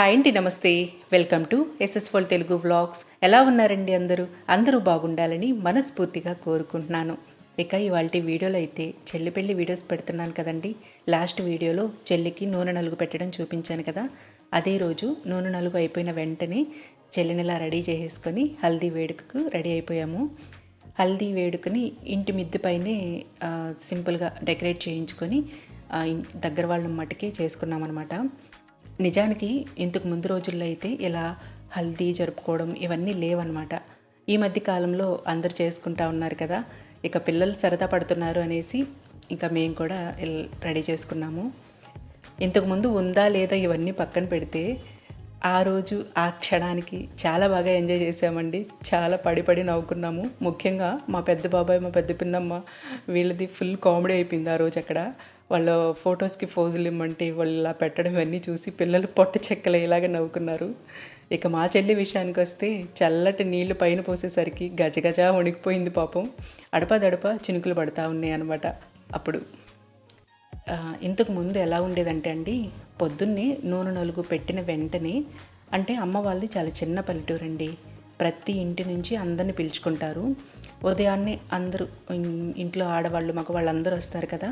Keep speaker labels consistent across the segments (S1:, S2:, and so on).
S1: Hi అండి నమస్తే. Welcome to ఎస్ఎస్ఫోల్ తెలుగు వ్లాగ్స్. ఎలా ఉన్నారండి అందరూ? అందరూ బాగుండాలని మనస్ఫూర్తిగా కోరుకుంటున్నాను. ఇక ఇవాళ వీడియోలో అయితే చెల్లి పెళ్ళి వీడియోస్ పెడుతున్నాను కదండి. లాస్ట్ వీడియోలో చెల్లికి నూనె నలుగు పెట్టడం చూపించాను కదా. అదే రోజు నూనె నలుగు అయిపోయిన వెంటనే చెల్లినిలా రెడీ చేసేసుకొని హల్దీ వేడుకకు రెడీ అయిపోయాము. హల్దీ వేడుకని ఇంటి మిద్దె పైనే సింపుల్గా డెకరేట్ చేయించుకొని దగ్గర వాళ్ళ మట్టుకే చేసుకున్నామన్నమాట. నిజానికి ఇంతకు ముందు రోజుల్లో అయితే ఇలా హల్దీ జరుపుకోవడం ఇవన్నీ లేవన్నమాట. ఈ మధ్య కాలంలో అందరు చేసుకుంటా ఉన్నారు కదా ఇక పిల్లలు సరదా పడుతున్నారు అనేసి ఇంకా మేము కూడా రెడీ చేసుకున్నాము. ఇంతకుముందు ఉందా లేదా ఇవన్నీ పక్కన పెడితే ఆ రోజు ఆ క్షణానికి చాలా బాగా ఎంజాయ్ చేసామండి చాలా పడి పడి నవ్వుకున్నాము. ముఖ్యంగా మా పెద్ద బాబాయ్ మా పెద్ద పిన్నమ్మ వీళ్ళది ఫుల్ కామెడీ అయిపోయింది ఆ రోజు అక్కడ. వాళ్ళ ఫొటోస్కి ఫోజులు ఇమ్మంటే వాళ్ళు ఇలా పెట్టడం ఇవన్నీ చూసి పిల్లలు పొట్ట చెక్కలేలాగా నవ్వుకున్నారు. ఇక మా చెల్లి విషయానికి వస్తే చల్లటి నీళ్ళు పైన పోసేసరికి గజగజ వణికిపోయింది పాపం. అడపదడప చినుకులు పడతా ఉన్నాయి అనమాట అప్పుడు ఇంతకు ముందు ఎలా ఉండేదంటే అండి పొద్దున్నే నూనె నలుగు పెట్టిన వెంటనే అంటే అమ్మ వాళ్ళది చాలా చిన్న పల్లెటూరు అండి ప్రతి ఇంటి నుంచి అందరిని పిలుచుకుంటారు. ఉదయాన్నే అందరూ ఇంట్లో ఆడవాళ్ళు మగవాళ్ళు అందరూ వస్తారు కదా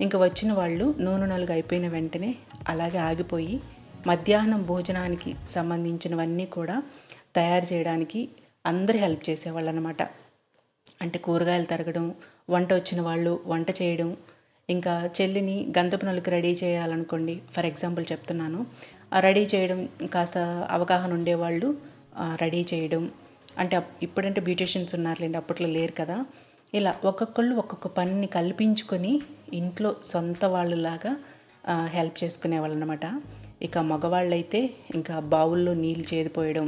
S1: ఇంకా వచ్చిన వాళ్ళు నూనె నలుగు అయిపోయిన వెంటనే అలాగే ఆగిపోయి మధ్యాహ్నం భోజనానికి సంబంధించినవన్నీ కూడా తయారు చేయడానికి అందరూ హెల్ప్ చేసేవాళ్ళు అనమాట అంటే కూరగాయలు తరగడం వంట వచ్చిన వాళ్ళు వంట చేయడం ఇంకా చెల్లిని గంధపు రెడీ చేయాలనుకోండి. ఫర్ ఎగ్జాంపుల్ చెప్తున్నాను. రెడీ చేయడం కాస్త అవగాహన ఉండేవాళ్ళు రెడీ చేయడం. అంటే ఇప్పుడంటే బ్యూటిషియన్స్ ఉన్నారులేండి అప్పట్లో లేరు కదా. ఇలా ఒక్కొక్కళ్ళు ఒక్కొక్క పనిని కల్పించుకొని ఇంట్లో సొంత వాళ్ళలాగా హెల్ప్ చేసుకునేవాళ్ళు అనమాట ఇక మగవాళ్ళైతే ఇంకా బావుల్లో నీళ్ళు చేదిపోయడం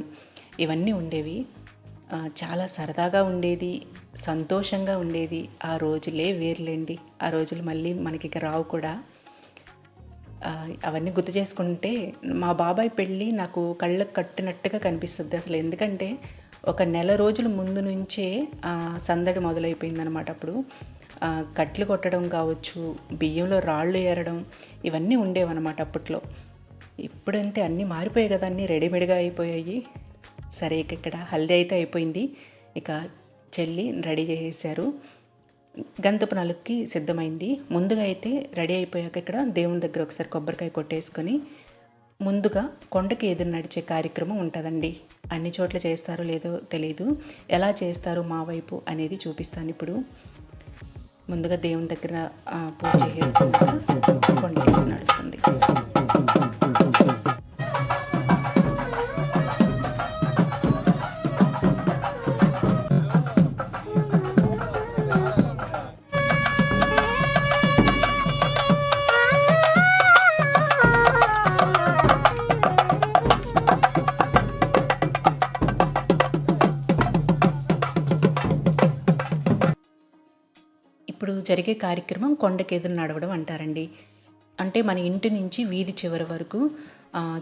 S1: ఇవన్నీ ఉండేవి. చాలా సరదాగా ఉండేది సంతోషంగా ఉండేది ఆ రోజులే వేర్లేండి. ఆ రోజులు మళ్ళీ మనకి ఇక రావు కూడా. అవన్నీ గుర్తు చేసుకుంటే మా బాబాయ్ పెళ్ళి నాకు కళ్ళకు కట్టినట్టుగా కనిపిస్తుంది అసలు. ఎందుకంటే ఒక నెల రోజుల ముందు నుంచే సందడి మొదలైపోయిందనమాట అప్పుడు. కట్లు కొట్టడం కావచ్చు బియ్యంలో రాళ్ళు ఏరడం ఇవన్నీ ఉండేవన్నమాట అప్పట్లో. ఇప్పుడంతే అన్నీ మారిపోయాయి కదా అన్నీ రెడీమేడ్గా అయిపోయాయి. సరే ఇక ఇక్కడ హల్దీ అయితే అయిపోయింది. ఇక చెల్లి రెడీ చేసేసారు గంధపు నలుగుకి సిద్ధమైంది. ముందుగా అయితే రెడీ అయిపోయాక ఇక్కడ దేవుని దగ్గర ఒకసారి కొబ్బరికాయ కొట్టేసుకొని ముందుగా కొండకి ఎదురు నడిచే కార్యక్రమం ఉంటుందండి. అన్ని చోట్ల చేస్తారో లేదో తెలియదు ఎలా చేస్తారు మా వైపు అనేది చూపిస్తాను ఇప్పుడు. ముందుగా దేవుని దగ్గర పూజ చేసుకున్నాక కొండకి నడుస్తుంది. ఇప్పుడు జరిగే కార్యక్రమం కొండకెదురు నడవడం అంటారండి. అంటే మన ఇంటి నుంచి వీధి చివరి వరకు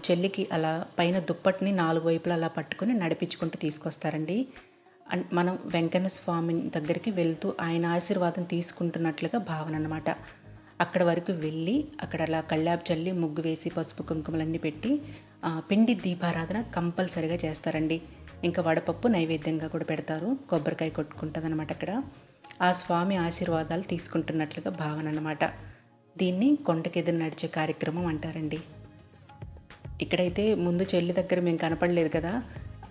S1: చెల్లికి అలా పైన దుప్పటిని నాలుగు వైపులా అలా పట్టుకొని నడిపించుకుంటూ తీసుకొస్తారండి. మనం వెంకన్న స్వామి దగ్గరికి వెళ్తూ ఆయన ఆశీర్వాదం తీసుకుంటున్నట్లుగా భావన అనమాట అక్కడ వరకు వెళ్ళి అక్కడ అలా కళ్ళాపు చల్లి ముగ్గు వేసి పసుపు కుంకుమలన్నీ పెట్టి పిండి దీపారాధన కంపల్సరిగా చేస్తారండి. ఇంకా వడపప్పు నైవేద్యంగా కూడా పెడతారు. కొబ్బరికాయ కొట్టుకుంటుంది అనమాట అక్కడ. ఆ స్వామి ఆశీర్వాదాలు తీసుకుంటున్నట్లుగా భావన అనమాట దీన్ని కొండకెదురు నడిచే కార్యక్రమం అంటారండి. ఇక్కడైతే ముందు చెల్లి దగ్గర మేము కనపడలేదు కదా.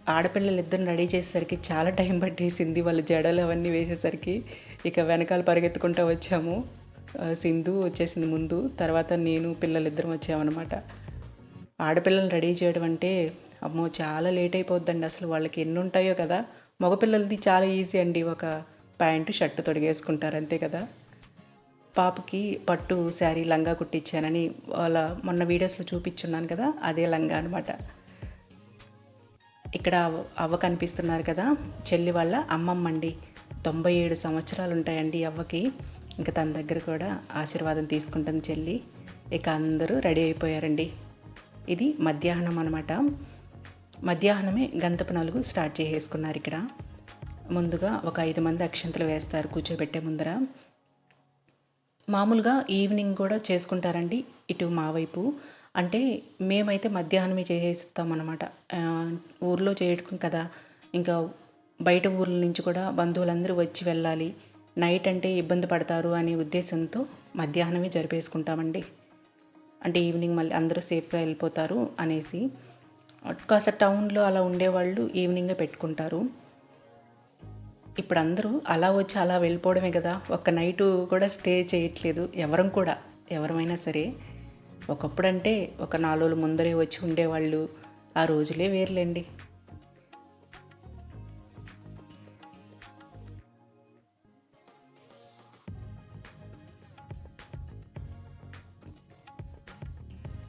S1: ఆడపిల్లలు ఇద్దరు రెడీ చేసేసరికి చాలా టైం పట్టేసింది. వాళ్ళ జడలు అవన్నీ వేసేసరికి ఇక వెనకాల పరిగెత్తుకుంటూ వచ్చాము. సింధు వచ్చేసింది ముందు. తర్వాత నేను పిల్లలిద్దరం వచ్చామన్నమాట. ఆడపిల్లల్ని రెడీ చేయడం అంటే అమ్మో చాలా లేట్ అయిపోద్దండి. అసలు వాళ్ళకి ఎన్ని ఉంటాయో కదా. మగపిల్లలది చాలా ఈజీ అండి. ఒక ప్యాంటు షర్టు తొడిగేసుకుంటారు అంతే కదా? పాపకి పట్టు శారీ లంగా కుట్టించానని వాళ్ళ మొన్న వీడియోస్లో చూపించున్నాను కదా అదే లంగా అనమాట ఇక్కడ అవ్వ- అవ్వ కనిపిస్తున్నారు కదా చెల్లి వాళ్ళ అమ్మమ్మ అండి తొంభై ఏడు సంవత్సరాలు ఉంటాయండి అవ్వకి. ఇంకా తన దగ్గర కూడా ఆశీర్వాదం తీసుకుంటుంది చెల్లి. ఇక అందరూ రెడీ అయిపోయారండి. ఇది మధ్యాహ్నం అనమాట మధ్యాహ్నమే గంతపు నలుగు స్టార్ట్ చేసేసుకున్నారు ఇక్కడ. ముందుగా ఒక ఐదు మంది అక్షంతలు వేస్తారు కూర్చోబెట్టే ముందర. మామూలుగా ఈవినింగ్ కూడా చేసుకుంటారండి ఇటు మా వైపు. అంటే మేమైతే మధ్యాహ్నమే చేసేస్తాం అనమాట ఊర్లో చేయడం కదా. ఇంకా బయట ఊర్ల నుంచి కూడా బంధువులందరూ వచ్చి వెళ్ళాలి. నైట్ అంటే ఇబ్బంది పడతారు అనే ఉద్దేశంతో మధ్యాహ్నమే జరిపేసుకుంటామండి. అంటే ఈవినింగ్ మళ్ళీ అందరూ సేఫ్గా వెళ్ళిపోతారు అనేసి. కాస్త టౌన్లో అలా ఉండేవాళ్ళు ఈవినింగే పెట్టుకుంటారు. ఇప్పుడు అందరూ అలా వచ్చి అలా వెళ్ళిపోవడమే కదా. ఒక్క నైటు కూడా స్టే చేయట్లేదు. ఎవరం కూడా ఎవరమైనా సరే. ఒకప్పుడంటే ఒక నాలుగు రోజులు ముందరే వచ్చి ఉండేవాళ్ళు. ఆ రోజులే వేర్లేండి.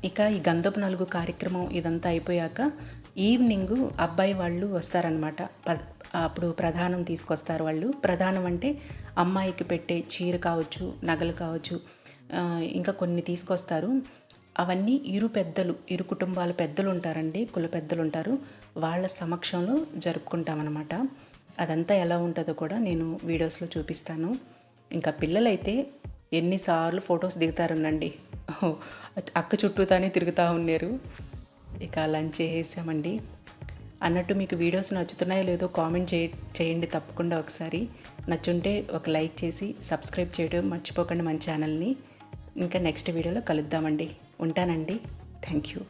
S1: ఇక ఈ గంధపు నలుగు కార్యక్రమం ఇదంతా అయిపోయాక ఈవినింగ్ అబ్బాయి వాళ్ళు వస్తారనమాట అప్పుడు ప్రధానం తీసుకొస్తారు వాళ్ళు. ప్రధానం అంటే అమ్మాయికి పెట్టే చీర కావచ్చు నగలు కావచ్చు ఇంకా కొన్ని తీసుకొస్తారు. అవన్నీ ఇరు పెద్దలు ఇరు కుటుంబాల పెద్దలు ఉంటారండి కుల పెద్దలు ఉంటారు. వాళ్ళ సమక్షంలో జరుపుకుంటామన్నమాట. అదంతా ఎలా ఉంటుందో కూడా నేను వీడియోస్లో చూపిస్తాను. ఇంకా పిల్లలైతే ఎన్నిసార్లు ఫొటోస్ దిగుతారనండి. అక్క చుట్టూతానే తిరుగుతూ ఉన్నారు. ఇక లంచ్ చేసామండి అన్నట్టు మీకు వీడియోస్ నచ్చుతున్నాయో లేదో కామెంట్ చేయ చేయండి తప్పకుండా ఒకసారి. నచ్చుంటే ఒక లైక్ చేసి సబ్స్క్రైబ్ చేయడం మర్చిపోకండి మన ఛానల్ని. ఇంకా నెక్స్ట్ వీడియోలో కలుద్దామండి. ఉంటానండి. Thank you.